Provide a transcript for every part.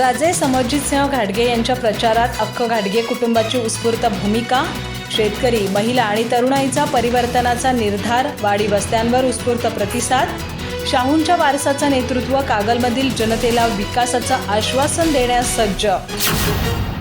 राजे समरजितसिंह घाटगे यांच्या प्रचारात अख्ख घाडगे कुटुंबाची उत्स्फूर्त भूमिका शेतकरी महिला आणि तरुणाईचा परिवर्तनाचा निर्धार वाडी वस्त्यांवर उत्स्फूर्त प्रतिसाद शाहूंच्या वारसाचं नेतृत्व कागलमधील जनतेला विकासाचं आश्वासन देण्यास सज्ज.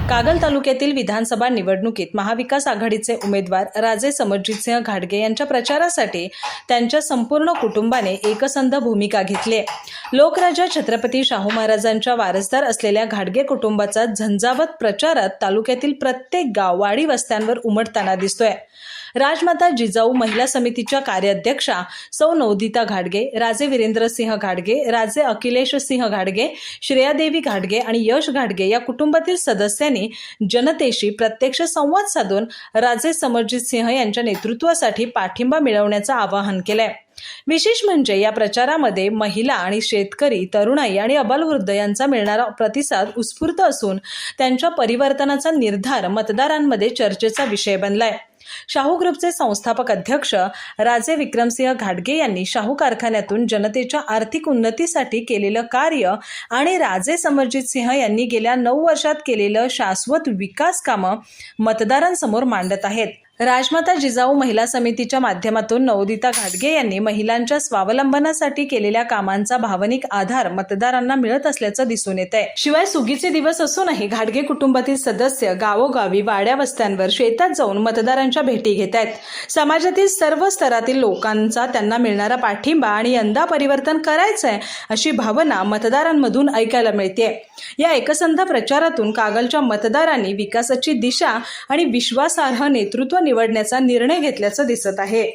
कागल तालुक्यातील विधानसभा निवडणुकीत महाविकास आघाडीचे उमेदवार राजे समरजितसिंह घाडगे यांच्या प्रचारासाठी त्यांच्या संपूर्ण कुटुंबाने एकसंध भूमिका घेतली आहे. लोकराजा छत्रपती शाहू महाराजांच्या वारसदार असलेल्या घाडगे कुटुंबाचा झंझावत प्रचारात तालुक्यातील प्रत्येक गाव वाडी वस्त्यांवर उमटताना दिसतोय राजमाता जिजाऊ महिला समितीच्या कार्याध्यक्षा सौ नवदिता घाडगे राजे वीरेंद्रसिंह घाडगे राजे अखिलेश सिंह घाडगे श्रेयादेवी घाडगे आणि यश घाटगे या कुटुंबातील सदस्यांनी जनतेशी प्रत्यक्ष संवाद साधून राजे समरजित सिंह यांच्या नेतृत्वासाठी पाठिंबा मिळवण्याचं आवाहन केलंय. विशेष म्हणजे या प्रचारामध्ये महिला आणि शेतकरी तरुणाई आणि अबालवृद्ध यांचा मिळणारा प्रतिसाद उत्स्फूर्त असून त्यांच्या परिवर्तनाचा निर्धार मतदारांमध्ये चर्चेचा विषय बनलाय. शाहू ग्रुपचे संस्थापक अध्यक्ष राजे विक्रमसिंह घाटगे यांनी शाहू कारखान्यातून जनतेच्या आर्थिक उन्नतीसाठी केलेलं कार्य आणि राजे समरजित सिंह यांनी गेल्या नऊ वर्षात केलेलं शाश्वत विकास कामं मतदारांसमोर मांडत आहेत. राजमाता जिजाऊ महिला समितीच्या माध्यमातून नवोदिता घाटगे यांनी महिलांच्या स्वावलंबनासाठी केलेल्या कामांचा भावनिक आधार मतदारांना मिळत असल्याचं दिसून येत आहे शिवाय सुगीचे दिवस असूनही घाटगे कुटुंबातील सदस्य गावोगावी वाड्या वस्त्यांवर शेतात जाऊन मतदारांच्या भेटी घेत आहेत. समाजातील सर्व स्तरातील लोकांचा त्यांना मिळणारा पाठिंबा आणि यंदा परिवर्तन करायचं आहे अशी भावना मतदारांमधून ऐकायला मिळते या एकसंध प्रचारातून कागलच्या मतदारांनी विकासाची दिशा आणि विश्वासार्ह नेतृत्व निवडण्याचा निर्णय घेतल्याचं दिसत आहे.